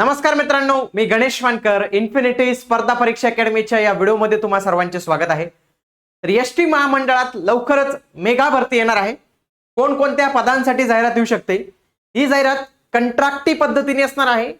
नमस्कार मित्रांनो मी गणेश वानकर इन्फिनिटी स्पर्धा परीक्षा अकॅडमीच्या या व्हिडिओमध्ये तुम्हा सर्वांचे स्वागत आहे. तर एस टी महामंडळात लवकरच मेगा भरती येणार आहे. कोणकोणत्या पदांसाठी जाहिरात येऊ शकते? ही जाहिरात कंट्रॅक्टी पद्धतीने असणार आहे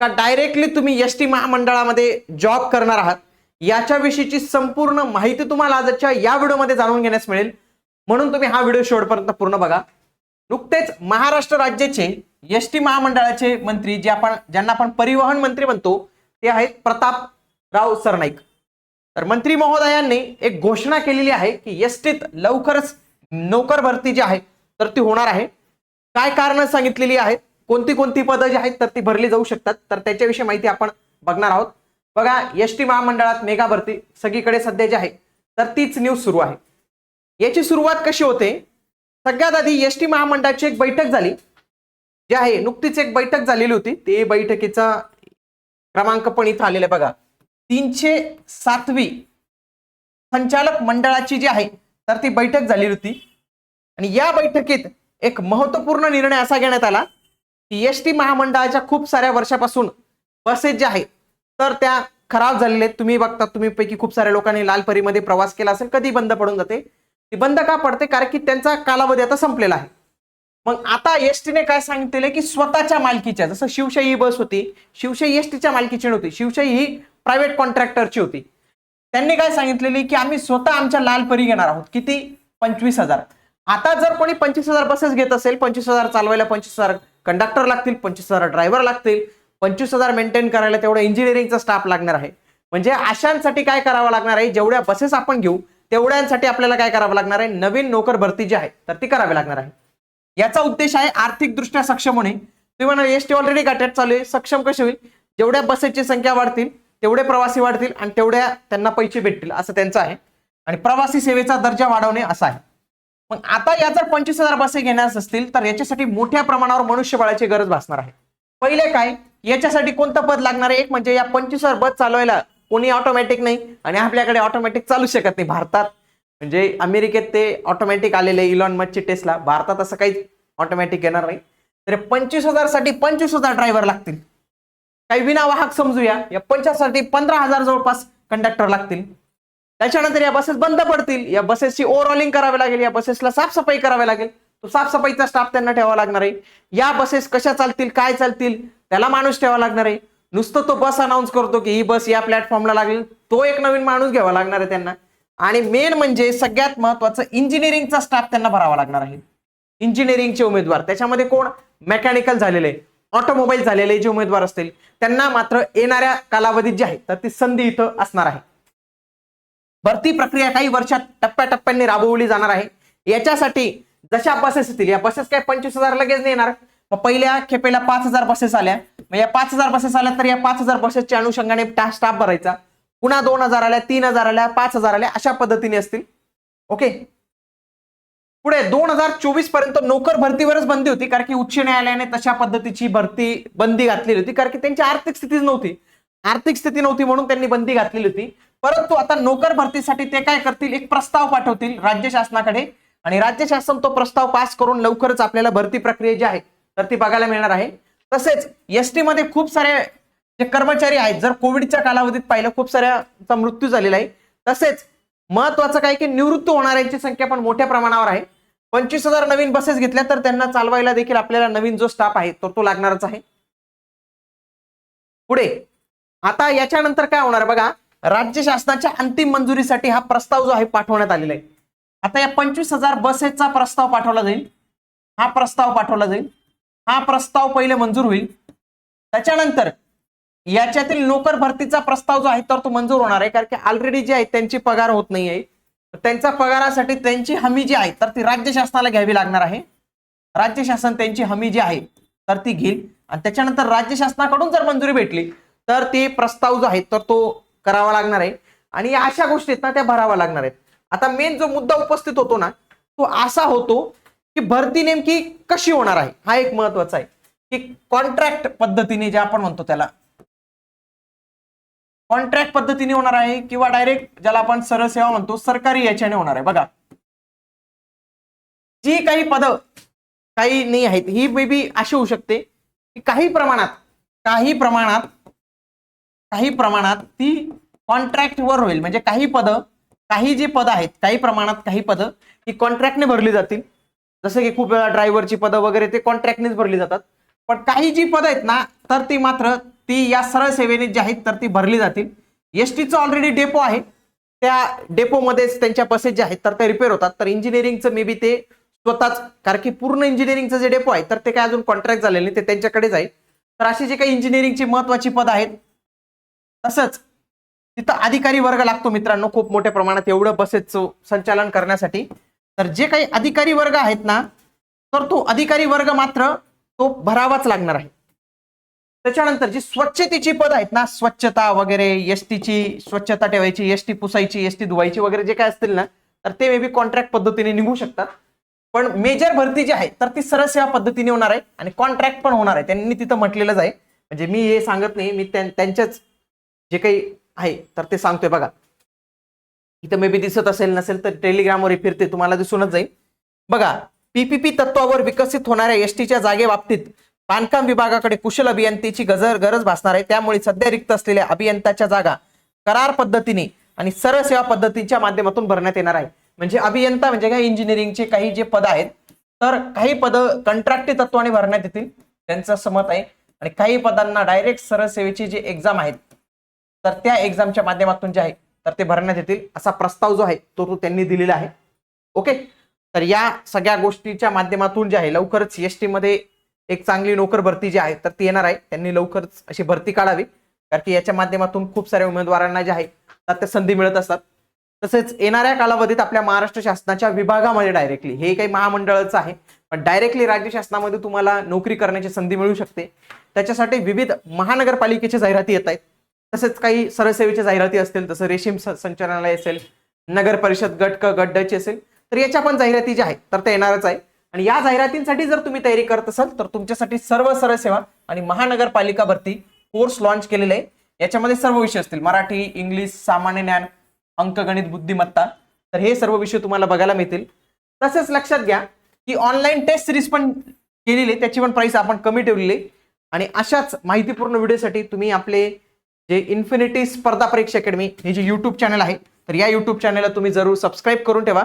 का डायरेक्टली तुम्ही एस टी महामंडळामध्ये जॉब करणार आहात? याच्याविषयीची संपूर्ण माहिती तुम्हाला आजच्या या व्हिडिओमध्ये जाणून घेण्यास मिळेल. म्हणून तुम्ही हा व्हिडिओ शेवटपर्यंत पूर्ण बघा. नुकतेच महाराष्ट्र राज्याचे एस टी महामंडळाचे मंत्री जे आपण ज्यांना आपण परिवहन मंत्री म्हणतो ते आहेत प्रतापराव सरनाईक. तर मंत्री महोदयांनी एक घोषणा केलेली आहे की एस टीत लवकरच नोकर भरती जी आहे तर ती होणार आहे. काय कारण सांगितलेली आहेत? कोणती कोणती पदं जी आहेत तर ती भरली जाऊ शकतात. तर त्याच्याविषयी माहिती आपण बघणार आहोत. बघा एस टी महामंडळात मेगा भरती सगळीकडे सध्या जी आहे तर तीच न्यूज सुरू आहे. याची सुरुवात कशी होते? सगळ्यात आधी एस टी महामंडळाची एक बैठक झाली. जी आहे नुकतीच एक बैठक झालेली होती. ते बैठकीचा क्रमांक पण इथं आलेला आहे बघा. तीनशे सातवी संचालक मंडळाची जी आहे तर ती बैठक झालेली होती. आणि या बैठकीत एक महत्त्वपूर्ण निर्णय असा घेण्यात आला की एस टी महामंडळाच्या खूप साऱ्या वर्षापासून बसेस ज्या आहेत तर त्या खराब झालेले आहेत. तुम्ही बघता तुम्ही पैकी खूप साऱ्या लोकांनी लालपरीमध्ये प्रवास केला असेल कधी बंद पडून जाते. ती बंद का पडते? कारण की त्यांचा कालावधी आता संपलेला आहे. मग आता एस टीने काय सांगितलेलं की स्वतःच्या मालकीच्या जसं शिवशाही ही बस होती शिवशाही एस टीच्या मालकीची नव्हती शिवशाही ही प्रायव्हेट कॉन्ट्रॅक्टरची होती. त्यांनी काय सांगितलेली की आम्ही स्वतः आमच्या लालपरी घेणार आहोत. किती? पंचवीस हजार. आता जर कोणी पंचवीस हजार बसेस घेत असेल पंचवीस हजार चालवायला पंचवीस हजार कंडक्टर लागतील पंचवीस हजार ड्रायव्हर लागतील पंचवीस हजार मेंटेन करायला तेवढा इंजिनिअरिंगचा स्टाफ लागणार आहे. म्हणजे अशांसाठी काय करावं लागणार आहे? जेवढ्या बसेस आपण घेऊ तेवढ्यांसाठी आपल्याला काय करावं लागणार आहे? नवीन नोकर भरती जी आहे तर ती करावी लागणार आहे. याचा उद्देश आहे आर्थिकदृष्ट्या सक्षम होणे. तुम्ही म्हणाल एस टी ऑलरेडी गाठ्यात चालू आहे. सक्षम कसे होईल? जेवढ्या बसेसची संख्या वाढतील तेवढे प्रवासी वाढतील आणि तेवढ्या त्यांना पैसे भेटतील असं त्यांचं आहे. आणि प्रवासी सेवेचा दर्जा वाढवणे असा आहे. मग आता या जर पंचवीस हजार बसे घेण्यास असतील तर याच्यासाठी मोठ्या प्रमाणावर मनुष्यबळाची गरज भासणार आहे. पहिले काय याच्यासाठी कोणतं पद लागणार आहे? एक म्हणजे या पंचवीस हजार बस चालवायला कोणी ऑटोमॅटिक नाही आणि आपल्याकडे ऑटोमॅटिक चालू शकत नाही भारतात. म्हणजे अमेरिकेत ते ऑटोमॅटिक आलेले इलॉन मस्कची टेस्टला भारतात असं काही ऑटोमॅटिक येणार नाही. तर पंचवीस हजारसाठी पंचवीस हजार ड्रायव्हर लागतील. काही विनावाहक समजूया या पंचासाठी साठी पंधरा हजार जवळपास कंडक्टर लागतील. त्याच्यानंतर या बसेस बंद पडतील. या बसेसची ओव्हरऑलिंग करावी लागेल. या बसेसला साफसफाई करावी लागेल. तो साफसफाईचा स्टाफ त्यांना ठेवावा लागणार आहे. या बसेस कशा चालतील काय चालतील त्याला माणूस ठेवावा लागणार आहे. नुसतं तो बस अनाऊन्स करतो की ही बस या प्लॅटफॉर्मला लागेल. तो एक नवीन माणूस घ्यावा लागणार आहे त्यांना. आणि मेन म्हणजे सगळ्यात महत्वाचं इंजिनिअरिंगचा स्टाफ त्यांना भरावा लागणार आहे. इंजिनिअरिंगचे उमेदवार. त्याच्यामध्ये कोण? मेकॅनिकल झालेले. ऑटोमोबाईल झालेले जे उमेदवार असतील त्यांना मात्र येणाऱ्या कालावधीत जे आहे तर ती संधी इथं असणार आहे. भरती प्रक्रिया काही वर्षात टप्प्याटप्प्याने राबवली जाणार आहे. याच्यासाठी जशा बसेस येतील या बसेस काय पंचवीस हजार लगेच नाही येणार. मग पहिल्या खेपेला पाच हजार बसेस आल्या. मग या पाच हजार बसेस आल्या तर या पाच हजार बसेसच्या अनुषंगाने स्टाफ भरायचा. पुन्हा दोन हजार आल्या तीन हजार आल्या पाच हजार आल्या अशा पद्धतीने असतील. ओके पुढे दोन हजार चोवीसपर्यंत नोकर भरतीवरच बंदी होती कारण की उच्च न्यायालयाने तशा पद्धतीची भरती बंदी घातलेली होती कारण की त्यांची आर्थिक स्थितीच नव्हती. आर्थिक स्थिती नव्हती म्हणून त्यांनी बंदी घातलेली होती. परंतु आता नोकर भरतीसाठी ते काय करतील? एक प्रस्ताव पाठवतील राज्य शासनाकडे. आणि राज्य शासन तो प्रस्ताव पास करून लवकरच आपल्याला भरती प्रक्रिया जी आहे तर ती बघायला मिळणार आहे. तसेच एस टी मध्ये खूप सारे जे कर्मचारी आहेत जर कोविडच्या कालावधीत पाहिलं खूप साऱ्याचा मृत्यू झालेला आहे. तसेच महत्वाचं काय की निवृत्त होणाऱ्यांची संख्या पण मोठ्या प्रमाणावर आहे. पंचवीस हजार नवीन बसेस घेतल्या तर त्यांना चालवायला देखील आपल्याला नवीन जो स्टाफ आहे तर तो लागणारच आहे. पुढे आता याच्यानंतर काय होणार बघा राज्य शासनाच्या अंतिम मंजुरीसाठी हा प्रस्ताव जो आहे पाठवण्यात आलेला आहे. आता या पंचवीस हजार बसेसचा प्रस्ताव पाठवला जाईल. हा प्रस्ताव पाठवला जाईल. हा प्रस्ताव पहिले मंजूर होईल. त्याच्यानंतर याच्यातील नोकर भरतीचा प्रस्ताव जो आहे तर तो मंजूर होणार आहे कारण की ऑलरेडी जे आहे त्यांची पगार होत नाही आहे त्यांच्या पगारासाठी त्यांची हमी जी आहे तर ती राज्य शासनाला घ्यावी लागणार आहे. राज्य शासन त्यांची हमी जी आहे तर ती घेईल. आणि त्याच्यानंतर राज्य शासनाकडून जर मंजुरी भेटली तर ते प्रस्ताव जो आहे तर तो करावा लागणार आहे. आणि या अशा गोष्टी आहेत ना त्या भराव्या लागणार आहेत. आता मेन जो मुद्दा उपस्थित होतो ना तो असा होतो की भरती नेमकी कशी होणार आहे? हा एक महत्त्वाचा आहे. की कॉन्ट्रॅक्ट पद्धतीने जे आपण म्हणतो त्याला कॉन्ट्रॅक्ट पद्धतीने होणार आहे किंवा डायरेक्ट ज्याला आपण सरळ सेवा म्हणतो सरकारी याच्याने होणार आहे. बघा. जी काही पद काही नाही आहेत ही मे बी अशी होऊ शकते की काही प्रमाणात काही प्रमाणात काही प्रमाणात ती कॉन्ट्रॅक्टवर होईल. म्हणजे काही पद काही जी पदं आहेत काही प्रमाणात काही पद ही कॉन्ट्रॅक्टने भरली जातील. जसं की खूप वेळा ड्रायव्हरची पदं वगैरे ते कॉन्ट्रॅक्टनेच भरली जातात. पण काही जी पदं आहेत ना तर ती मात्र ती या सरळ सेवेने जी आहेत तर ती भरली जातील. एस टीचं ऑलरेडी डेपो आहे. त्या डेपोमध्येच त्यांच्या बसेस ज्या आहेत तर त्या रिपेअर होतात. तर इंजिनिअरिंगचं मे बी ते स्वतःच कारण की पूर्ण इंजिनिअरिंगचं जे डेपो आहे तर ते काय अजून कॉन्ट्रॅक्ट झालेलं नाही ते त्यांच्याकडेच आहे. तर अशी जे काही इंजिनिअरिंगची महत्वाची पद आहेत तसंच तिथं अधिकारी वर्ग लागतो मित्रांनो खूप मोठ्या प्रमाणात. एवढं बसेसचं संचालन करण्यासाठी. तर जे काही अधिकारी वर्ग आहेत ना तर तो अधिकारी वर्ग मात्र तो भरावाच लागणार आहे. त्याच्यानंतर जी स्वच्छतेची पद आहेत ना स्वच्छता वगैरे एसटीची स्वच्छता ठेवायची एस टी पुसायची एस टी धुवायची वगैरे जे काय असतील ना तर ते मे बी कॉन्ट्रॅक्ट पद्धतीने निघू शकतात. पण मेजर भरती जी आहे तर ती सरळ सेवा पद्धतीने होणार आहे आणि कॉन्ट्रॅक्ट पण होणार आहे. त्यांनी तिथं म्हटलेलंच आहे. म्हणजे मी हे सांगत नाही मी त्यांच्याच जे काही आहे तर ते सांगतोय बघा. इथं मे बी दिसत असेल नसेल तर टेलिग्रामवर फिरते तुम्हाला दिसूनच जाईल. बघा पीपीपी तत्वावर विकसित होणाऱ्या एसटीच्या जागेबाबतीत बांधकाम विभागाकडे कुशल अभियंत्याची गजर गरज भासणार आहे. त्यामुळे सध्या रिक्त असलेल्या अभियंत्याच्या जागा करार पद्धतीने आणि सरळ सेवा पद्धतीच्या माध्यमातून भरण्यात येणार आहे. म्हणजे अभियंता म्हणजे काय? इंजिनिअरिंगचे काही जे पद आहेत तर काही पद कंट्रॅक्टी तत्वाने भरण्यात येतील त्यांचं समत आहे. आणि काही पदांना डायरेक्ट सरळ सेवेची जी एक्झाम आहेत तर त्या एक्झामच्या माध्यमातून जे आहे तर ते भरण्यात येतील असा प्रस्ताव जो आहे तो तो त्यांनी दिलेला आहे. ओके? तर या सगळ्या गोष्टीच्या माध्यमातून जे आहे लवकरच एस टी मध्ये एक चांगली नोकर भरती जी आहे तर ती येणार आहे. त्यांनी लवकरच अशी भरती काढावी. कारण की याच्या माध्यमातून खूप साऱ्या उमेदवारांना जे आहे त्या संधी मिळत असतात. तसेच येणाऱ्या कालावधीत आपल्या महाराष्ट्र शासनाच्या विभागामध्ये डायरेक्टली हे काही महामंडळच आहे. पण डायरेक्टली राज्य शासनामध्ये तुम्हाला नोकरी करण्याची संधी मिळू शकते. त्याच्यासाठी विविध महानगरपालिकेच्या जाहिराती येत आहेत. तसेच काही सरसेवेच्या जाहिराती असतील जसं रेशीम संचालनालय असेल नगर परिषद गट क गट असेल तर याच्या पण जाहिराती ज्या आहेत तर त्या येणारच आहे. आणि या जाहिरातींसाठी जर तुम्ही तयारी करत असाल तर तुमच्यासाठी सर्व सरळ सेवा आणि महानगरपालिका भरती कोर्स लॉन्च केलेले आहे. याच्यामध्ये सर्व विषय असतील. मराठी इंग्लिश सामान्य ज्ञान अंकगणित बुद्धिमत्ता तर हे सर्व विषय तुम्हाला बघायला मिळतील. तसेच लक्षात घ्या की ऑनलाईन टेस्ट सिरीज पण केलेली आहे. त्याची पण प्राइस आपण कमी ठेवलेली आणि अशाच माहितीपूर्ण व्हिडिओसाठी तुम्ही आपले जे इन्फिनिटी स्पर्धा परीक्षा अकॅडमी हे जे यूट्यूब चॅनल आहे तर या यूट्यूब चॅनलला तुम्ही जरूर सबस्क्राईब करून ठेवा.